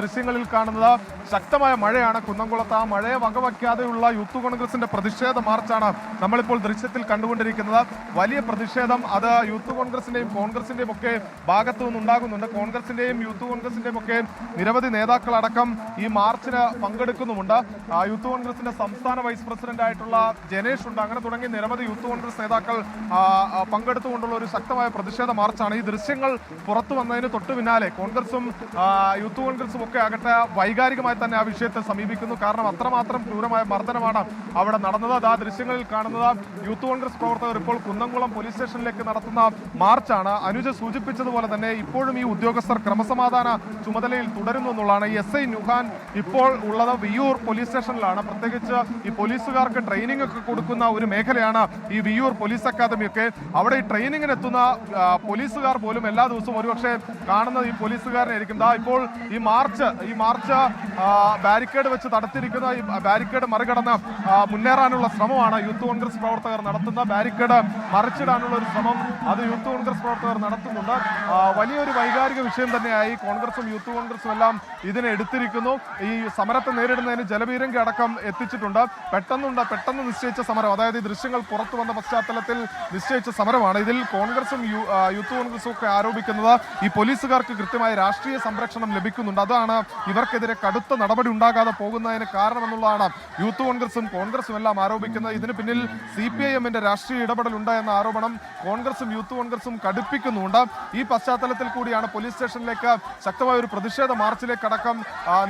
ദൃശ്യങ്ങളിൽ കാണുന്നത് ശക്തമായ മഴയാണ്. കുന്നംകുളത്ത് ആ മഴയെ വകവയ്ക്കാതെയുള്ള യൂത്ത് കോൺഗ്രസിന്റെ പ്രതിഷേധ മാർച്ചാണ് നമ്മളിപ്പോൾ ദൃശ്യത്തിൽ കണ്ടുകൊണ്ടിരിക്കുന്നത്. വലിയ പ്രതിഷേധം അത് യൂത്ത് കോൺഗ്രസിന്റെയും കോൺഗ്രസിന്റെയും ഒക്കെ ഭാഗത്തു നിന്നുണ്ടാകുന്നുണ്ട്. കോൺഗ്രസിന്റെയും യൂത്ത് കോൺഗ്രസിന്റെയും ഒക്കെ നിരവധി നേതാക്കളടക്കം ഈ മാർച്ചിന് പങ്കെടുക്കുന്നുമുണ്ട്. യൂത്ത് കോൺഗ്രസിന്റെ സംസ്ഥാന വൈസ് പ്രസിഡന്റ് ആയിട്ടുള്ള ജനേഷ് ഉണ്ട്. അങ്ങനെ തുടങ്ങി നിരവധി യൂത്ത് കോൺഗ്രസ് നേതാക്കൾ പങ്കെടുത്തുകൊണ്ടുള്ള ഒരു ശക്തമായ പ്രതിഷേധ മാർച്ചാണ്. ഈ ദൃശ്യങ്ങൾ പുറത്തു വന്നതിന് തൊട്ടു പിന്നാലെ കോൺഗ്രസും യൂത്ത് കോൺഗ്രസും ഒക്കെ ആകട്ടെ വൈകാരികമായി തന്നെ ആ വിഷയത്തെ സമീപിക്കുന്നു. കാരണം അത്രമാത്രം ക്രൂരമായ മർദ്ദനമാണ് അവിടെ നടന്നത്. അത് ആ ദൃശ്യങ്ങളിൽ കാണുന്നത് യൂത്ത് കോൺഗ്രസ് പ്രവർത്തകർ ഇപ്പോൾ കുന്നംകുളം പോലീസ് സ്റ്റേഷനിലേക്ക് നടത്തുന്ന മാർച്ചാണ്. അനുജ സൂചിപ്പിച്ചതുപോലെ തന്നെ ഇപ്പോഴും ഈ ഉദ്യോഗസ്ഥർ ക്രമസമാധാന ചുമതലയിൽ തുടരുന്നു എന്നുള്ളതാണ്. എസ് ഐ നുഹാൻ ഇപ്പോൾ ഉള്ളത് വിയൂർ പോലീസ് സ്റ്റേഷനിലാണ്. പ്രത്യേകിച്ച് ഈ പോലീസുകാർക്ക് ട്രെയിനിങ് ഒക്കെ കൊടുക്കുന്ന ഒരു മേഖലയാണ് ഈ വിയൂർ പോലീസ് അക്കാദമി ഒക്കെ. അവിടെ ഈ ട്രെയിനിങ്ങിന് എത്തുന്ന പോലീസുകാർ പോലും എല്ലാ ദിവസവും ഒരുപക്ഷെ കാണുന്നത് ഈ പോലീസുകാരനായിരിക്കും. ദാ ഇപ്പോൾ ഈ മാർച്ച് ഈ മാർച്ച് ബാരിക്കേഡ് വെച്ച് തടുത്തിരിക്കുന്ന ഈ ബാരിക്കേഡ് മറികടന്ന് മുന്നേറാനുള്ള ശ്രമമാണ് യൂത്ത് കോൺഗ്രസ് പ്രവർത്തകർ നടത്തുന്ന ബാരിക്കേഡ് മറിച്ചിടാനുള്ള ഒരു ശ്രമം അത് യൂത്ത് കോൺഗ്രസ് പ്രവർത്തകർ നടത്തുന്നുണ്ട്. വലിയൊരു വൈകാരിക വിഷയം തന്നെയായി കോൺഗ്രസും യൂത്ത് കോൺഗ്രസും എല്ലാം ഇതിനെ എടുത്തിരിക്കുന്നു. ഈ സമരത്തെ നേരിടുന്നതിന് ജലപീരങ്കി അടക്കം എത്തിച്ചിട്ടുണ്ട്. പെട്ടെന്നുണ്ട് പെട്ടെന്ന് നിശ്ചയിച്ച സമരം. അതായത് ഈ ദൃശ്യങ്ങൾ പുറത്തു വന്ന പശ്ചാത്തലത്തിൽ നിശ്ചയിച്ച സമരമാണ്. ഇതിൽ കോൺഗ്രസും യൂത്ത് കോൺഗ്രസും ഒക്കെ ആരോപിക്കുന്നത് ഈ പോലീസുകാർക്ക് കൃത്യമായ രാഷ്ട്രീയ സംരക്ഷണം ലഭിക്കുന്നുണ്ട്. അതാണ് ഇവർക്കെതിരെ കടുത്ത നടപടി ഉണ്ടാകാതെ പോകുന്നതിന് കാരണമെന്നുള്ളതാണ് യൂത്ത് കോൺഗ്രസും കോൺഗ്രസും എല്ലാം ആരോപിക്കുന്നത്. ഇതിന് പിന്നിൽ സി പി ഐ എമ്മിന്റെ രാഷ്ട്രീയ ഇടപെടലുണ്ട് എന്ന ആരോപണം കോൺഗ്രസും യൂത്ത് കോൺഗ്രസും കടുപ്പിക്കുന്നുണ്ട്. ഈ പശ്ചാത്തലത്തിൽ കൂടിയാണ് പോലീസ് സ്റ്റേഷനിലേക്ക് ശക്തമായ ഒരു പ്രതിഷേധ മാർച്ചിലേക്ക് അടക്കം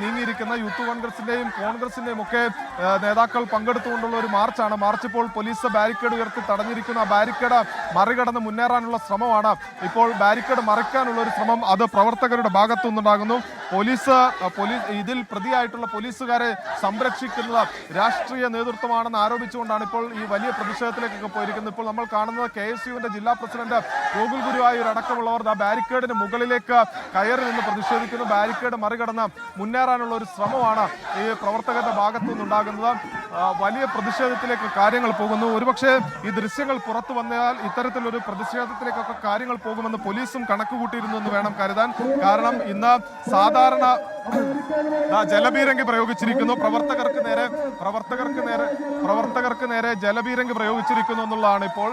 നീങ്ങിയിരിക്കുന്ന യൂത്ത് കോൺഗ്രസിന്റെയും കോൺഗ്രസിന്റെയും ഒക്കെ നേതാക്കൾ പങ്കെടുത്തുകൊണ്ടുള്ള ഒരു മാർച്ചാണ്. മാർച്ച് ഇപ്പോൾ പോലീസ് ബാരിക്കേഡ് ഉയർത്തി തടഞ്ഞിരിക്കുന്ന. ബാരിക്കേഡ് മറികടന്ന് മുന്നേറാനുള്ള ശ്രമമാണ്. ഇപ്പോൾ ബാരിക്കേഡ് മറിക്കാനുള്ള ഒരു ശ്രമം അത് പ്രവർത്തകരുടെ ഭാഗത്തു നിന്നുണ്ടാകുന്നു പോലീസ് ഇതിൽ പ്രതിയായിട്ടുള്ള പോലീസുകാരെ സംരക്ഷിക്കുന്നത് രാഷ്ട്രീയ നേതൃത്വമാണെന്ന് ആരോപിച്ചുകൊണ്ടാണ് ഇപ്പോൾ ഈ വലിയ പ്രതിഷേധത്തിലേക്കൊക്കെ പോയിരിക്കുന്നത്. ഇപ്പോൾ നമ്മൾ കാണുന്നത് കെ എസ് യുവിന്റെ ജില്ലാ പ്രസിഡന്റ് ഗോകുൽ ഗുരുവായൂർ അടക്കമുള്ളവർ ആ ബാരിക്കേഡിന് മുകളിലേക്ക് കയറി നിന്ന് പ്രതിഷേധിക്കുന്നു. ബാരിക്കേഡ് മറികടന്ന് മുന്നേറാനുള്ള ഒരു ശ്രമമാണ് ഈ പ്രവർത്തകരുടെ ഭാഗത്തു നിന്നുണ്ടാകുന്നത്. വലിയ പ്രതിഷേധത്തിലേക്ക് കാര്യങ്ങൾ പോകുന്നു. ഒരുപക്ഷെ ഈ ദൃശ്യങ്ങൾ പുറത്തു വന്നാൽ ഇത്തരത്തിലൊരു പ്രതിഷേധത്തിലേക്കൊക്കെ കാര്യങ്ങൾ പോകുമെന്ന് പോലീസും കണക്കുകൂട്ടിയിരുന്നു എന്ന് വേണം കരുതാൻ. കാരണം ഇന്ന് സാധാരണ ജലബീരങ്കി പ്രയോഗിച്ചിരിക്കുന്നു. പ്രവർത്തകർക്ക് നേരെ പ്രവർത്തകർക്ക് നേരെ പ്രവർത്തകർക്ക് നേരെ ജലബീരങ്കി പ്രയോഗിച്ചിരിക്കുന്നു എന്നുള്ളതാണ് ഇപ്പോൾ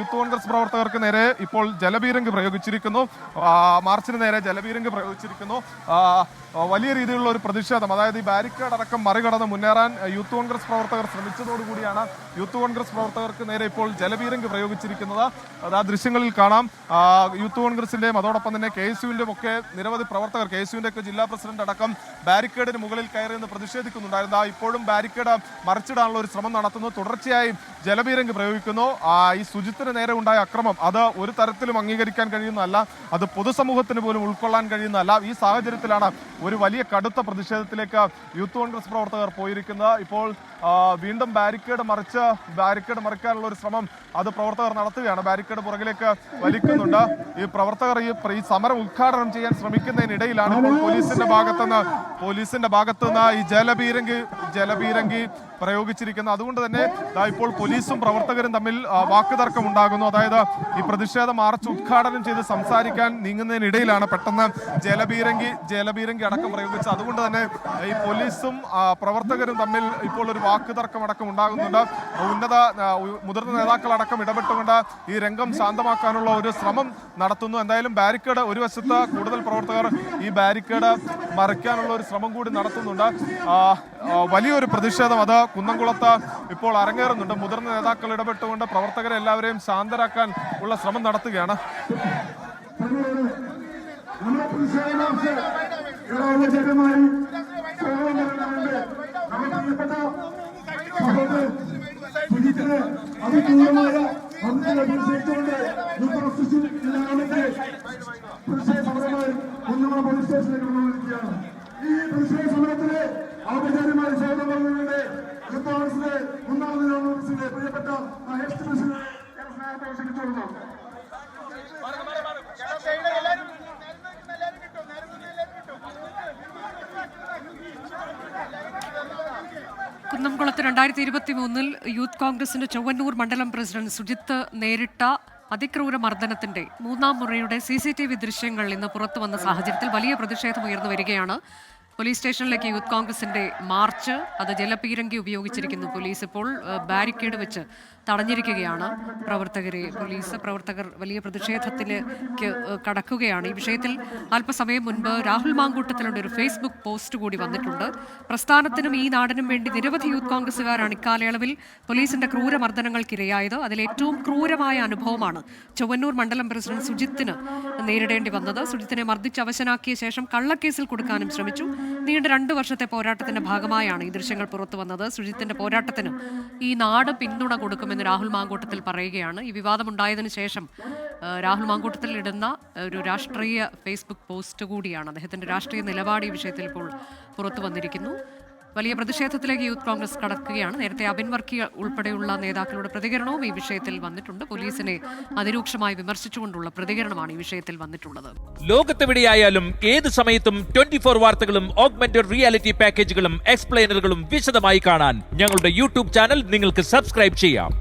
യൂത്ത് കോൺഗ്രസ് പ്രവർത്തകർക്ക് നേരെ ഇപ്പോൾ ജലബീരങ്കി പ്രയോഗിച്ചിരിക്കുന്നു. മാർച്ചിന് നേരെ ജലബീരങ്കി പ്രയോഗിച്ചിരിക്കുന്നു. വലിയ രീതിയിലുള്ള ഒരു പ്രതിഷേധം. അതായത് ഈ ബാരിക്കേഡ് അടക്കം മറികടന്ന് മുന്നേറാൻ യൂത്ത് കോൺഗ്രസ് പ്രവർത്തകർ ശ്രമിച്ചതോടുകൂടിയാണ് യൂത്ത് കോൺഗ്രസ് പ്രവർത്തകർക്ക് നേരെ ഇപ്പോൾ ജലബീരങ്കി പ്രയോഗിച്ചിരിക്കുന്നത്. അത് ആ ദൃശ്യങ്ങളിൽ കാണാം. യൂത്ത് കോൺഗ്രസിന്റെയും അതോടൊപ്പം തന്നെ കെ എസ് യുവിന്റെയും ഒക്കെ നിരവധി പ്രവർത്തകർ കെ എസ് യുവിന്റെ ഒക്കെ ജില്ലാ പ്രസിഡന്റ് അടക്കം ബാരിക്കേഡിന് മുകളിൽ കയറി നിന്ന് പ്രതിഷേധിക്കുന്നുണ്ടായിരുന്നു. ആ ഇപ്പോഴും ബാരിക്കേഡ് മറിച്ചിടാനുള്ള ഒരു ശ്രമം നടത്തുന്നു. തുടർച്ചയായി ജലബീരങ്കി പ്രയോഗിക്കുന്നു. ഈ സുജിത്തിന് നേരെ ഉണ്ടായ അക്രമം അത് ഒരു തരത്തിലും അംഗീകരിക്കാൻ കഴിയുന്നതല്ല. അത് പൊതുസമൂഹത്തിന് പോലും ഉൾക്കൊള്ളാൻ കഴിയുന്നതല്ല. ഈ സാഹചര്യത്തിലാണ് ഒരു വലിയ കടുത്ത പ്രതിഷേധത്തിലേക്ക് യൂത്ത് കോൺഗ്രസ് പ്രവർത്തകർ പോയിരിക്കുന്നത് ഇപ്പോൾ വീണ്ടും ബാരിക്കേഡ് മറിച്ച് ബാരിക്കേഡ് മറിക്കാനുള്ള ഒരു ശ്രമം അത് പ്രവർത്തകർ നടത്തുകയാണ്. ബാരിക്കേഡ് പുറകിലേക്ക് വലിക്കുന്നുണ്ട്. ഈ പ്രവർത്തകർ ഈ ഈ സമരം ഉദ്ഘാടനം ചെയ്യാൻ ശ്രമിക്കുന്നതിനിടയിലാണ് ഇപ്പോൾ പോലീസിന്റെ ഭാഗത്തുനിന്ന് പോലീസിന്റെ ഭാഗത്തുനിന്ന് ഈ ജലബീരങ്കി ജലബീരങ്കി പ്രയോഗിച്ചിരിക്കുന്നത് അതുകൊണ്ട് തന്നെ ഇപ്പോൾ പോലീസും പ്രവർത്തകരും തമ്മിൽ വാക്കുതർക്കം ഉണ്ടാകുന്നു അതായത് ഈ പ്രതിഷേധ മാർച്ച് ഉദ്ഘാടനം ചെയ്ത് സംസാരിക്കാൻ നീങ്ങുന്നതിനിടയിലാണ് പെട്ടെന്ന് ജലബീരങ്കി ജലബീരങ്കി അടക്കം പ്രയോഗിച്ചത്. അതുകൊണ്ട് തന്നെ ഈ പോലീസും പ്രവർത്തകരും തമ്മിൽ ഇപ്പോൾ ഒരു വാക്കുതർക്കം അടക്കം ഉണ്ടാകുന്നുണ്ട്. ഉന്നത മുതിർന്ന നേതാക്കളടക്കം ഇടപെട്ടുകൊണ്ട് ഈ രംഗം ശാന്തമാക്കാനുള്ള ഒരു ശ്രമം നടത്തുന്നു. എന്തായാലും ബാരിക്കേഡ് ഒരു വശത്ത് കൂടുതൽ പ്രവർത്തകർ ഈ ബാരിക്കേഡ് മറിക്കാനുള്ള ഒരു ശ്രമം കൂടി നടത്തുന്നുണ്ട്. വലിയൊരു പ്രതിഷേധം അത് കുന്നംകുളത്ത് ഇപ്പോൾ അരങ്ങേറുന്നുണ്ട്. മുതിർന്ന നേതാക്കൾ ഇടപെട്ടുകൊണ്ട് പ്രവർത്തകരെ എല്ലാവരെയും ശാന്തരാക്കാൻ ഉള്ള ശ്രമം നടത്തുകയാണ്. പോലീസ് സ്റ്റേഷനിലേക്ക് ഈ പ്രതിഷേധ സമരത്തിലെ ഔപചാരികമായ സ്വാഗതം പറഞ്ഞുകൊണ്ട് യൂത്ത് കോൺഗ്രസിലെ ഒന്നാം നില കോൺഗ്രസിലെ പ്രിയപ്പെട്ട പ്രസിഡന്റ് സ്നേഹത്തെ ക്ഷണിച്ചോളാം കുന്നംകുളത്ത് രണ്ടായിരത്തി ഇരുപത്തി മൂന്നിൽ യൂത്ത് കോൺഗ്രസിന്റെ ചൊവ്വന്നൂർ മണ്ഡലം പ്രസിഡന്റ് സുജിത്ത് നേരിട്ട അതിക്രൂര മർദ്ദനത്തിന്റെ മൂന്നാം മുറയുടെ സി സി ടി വി ദൃശ്യങ്ങൾ ഇന്ന് പുറത്തു വന്ന സാഹചര്യത്തിൽ വലിയ പ്രതിഷേധം ഉയർന്നു വരികയാണ്. പോലീസ് സ്റ്റേഷനിലേക്ക് യൂത്ത് കോൺഗ്രസിന്റെ മാർച്ച് അത് ജലപീരങ്കി ഉപയോഗിച്ചിരിക്കുന്നു പോലീസ്. ഇപ്പോൾ ബാരിക്കേഡ് വെച്ച് തടഞ്ഞിരിക്കുകയാണ് പ്രവർത്തകരെ. പോലീസ് പ്രവർത്തകർ വലിയ പ്രതിഷേധത്തിലേക്ക് കടക്കുകയാണ്. ഈ വിഷയത്തിൽ അല്പസമയം മുൻപ് രാഹുൽ മാങ്കൂട്ടത്തിലുണ്ട് ഒരു ഫേസ്ബുക്ക് പോസ്റ്റ് കൂടി വന്നിട്ടുണ്ട്. പ്രസ്ഥാനത്തിനും ഈ നാടിനും വേണ്ടി നിരവധി യൂത്ത് കോൺഗ്രസുകാരാണ് ഇക്കാലയളവിൽ പോലീസിന്റെ ക്രൂരമർദ്ദനങ്ങൾക്കിരയായത്. അതിൽ ഏറ്റവും ക്രൂരമായ അനുഭവമാണ് ചൊവ്വന്നൂർ മണ്ഡലം പ്രസിഡന്റ് സുജിത്തിന് നേരിടേണ്ടി വന്നത്. സുജിത്തിനെ മർദ്ദിച്ച് അവശനാക്കിയ ശേഷം കള്ളക്കേസിൽ കൊടുക്കാനും ശ്രമിച്ചു. നീണ്ട രണ്ട് വർഷത്തെ പോരാട്ടത്തിന്റെ ഭാഗമായാണ് ഈ ദൃശ്യങ്ങൾ പുറത്തു വന്നത്. സുജിത്തിന്റെ പോരാട്ടത്തിന് ഈ നാട് പിന്തുണ കൊടുക്കുമെന്ന് രാഹുൽ മാങ്കൂട്ടത്തിൽ പറയുകയാണ്. ഈ വിവാദമുണ്ടായതിനു ശേഷം രാഹുൽ മാങ്കൂട്ടത്തിൽ ഇടുന്ന ഒരു രാഷ്ട്രീയ ഫേസ്ബുക്ക് പോസ്റ്റ് കൂടിയാണ്. അദ്ദേഹത്തിന്റെ രാഷ്ട്രീയ നിലപാട് ഈ വിഷയത്തിൽ ഇപ്പോൾ പുറത്തു വന്നിരിക്കുന്നു. വലിയ പ്രതിഷേധത്തിലേക്ക് യൂത്ത് കോൺഗ്രസ് കടക്കുകയാണ്. നേരത്തെ അബിൻ വർക്കി ഉൾപ്പെടെയുള്ള നേതാക്കളുടെ പ്രതികരണവും ഈ വിഷയത്തിൽ വന്നിട്ടുണ്ട്. പോലീസിനെ അതിരൂക്ഷമായി വിമർശിച്ചുകൊണ്ടുള്ള പ്രതികരണമാണ് ഈ വിഷയത്തിൽ വന്നിട്ടുള്ളത്. ലോകത്തെവിടെയായാലും ഏത് സമയത്തും ട്വന്റി ഫോർ വാർത്തകളും ഓഗ്മെന്റഡ് റിയാലിറ്റി പാക്കേജുകളും എക്സ്പ്ലെയിനറുകളും വിശദമായി കാണാൻ ഞങ്ങളുടെ യൂട്യൂബ് ചാനൽ നിങ്ങൾക്ക് സബ്സ്ക്രൈബ് ചെയ്യാം.